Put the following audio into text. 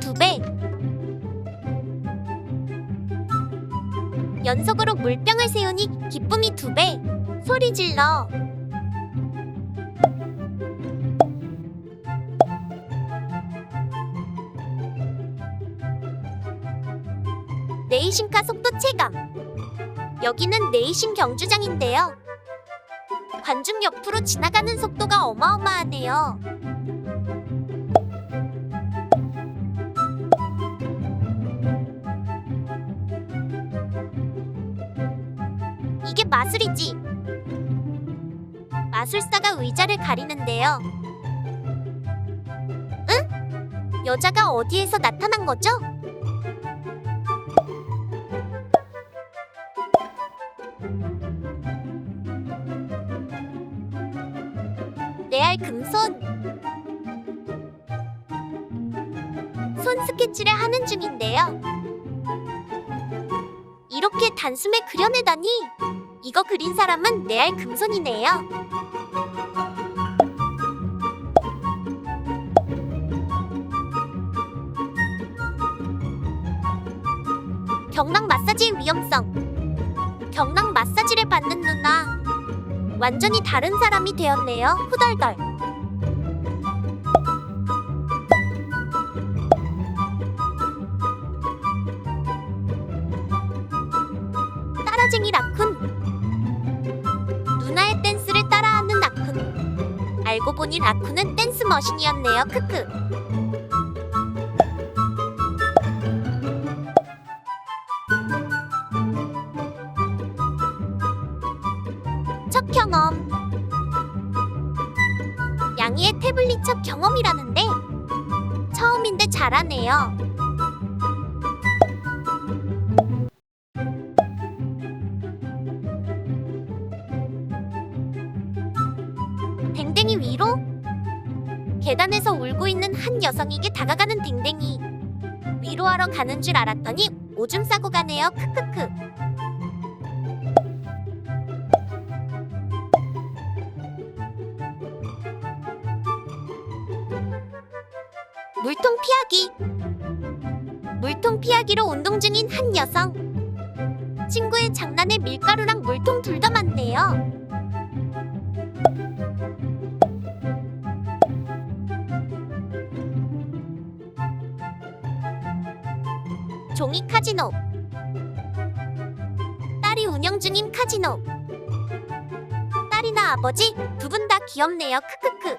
두 배. 연속으로 물병을 세우니 기쁨이 두 배. 소리 질러. 네이신카 속도 체감. 여기는 네이신 경주장인데요. 관중 옆으로 지나가는 속도가 어마어마하네요. 마술이지. 마술사가 의자를 가리는데요. 응? 여자가 어디에서 나타난 거죠? 레알 금손 손 스케치를 하는 중인데요. 이렇게 단숨에 그려내다니 이거 그린 사람은 레알 금손이네요. 경락 마사지의 위험성 경락 마사지를 받는 누나 완전히 다른 사람이 되었네요. 후덜덜. 따라쟁이 라쿤. 알고 보니 라쿤은 댄스 머신이었네요. 크크. 첫 경험. 양이의 태블릿 첫 경험이라는데 처음인데 잘하네요. 댕댕이 위로 계단에서 울고 있는 한 여성에게 다가가는 댕댕이 위로하러 가는 줄 알았더니 오줌 싸고 가네요. 크크크. 물통 피하기. 물통 피하기로 운동 중인 한 여성. 친구의 장난에 밀가루랑 물통 둘 다 맞네요. 종이 카지노. 딸이 운영 중인 카지노. 딸이나 아버지 두 분 다 귀엽네요. 크크크.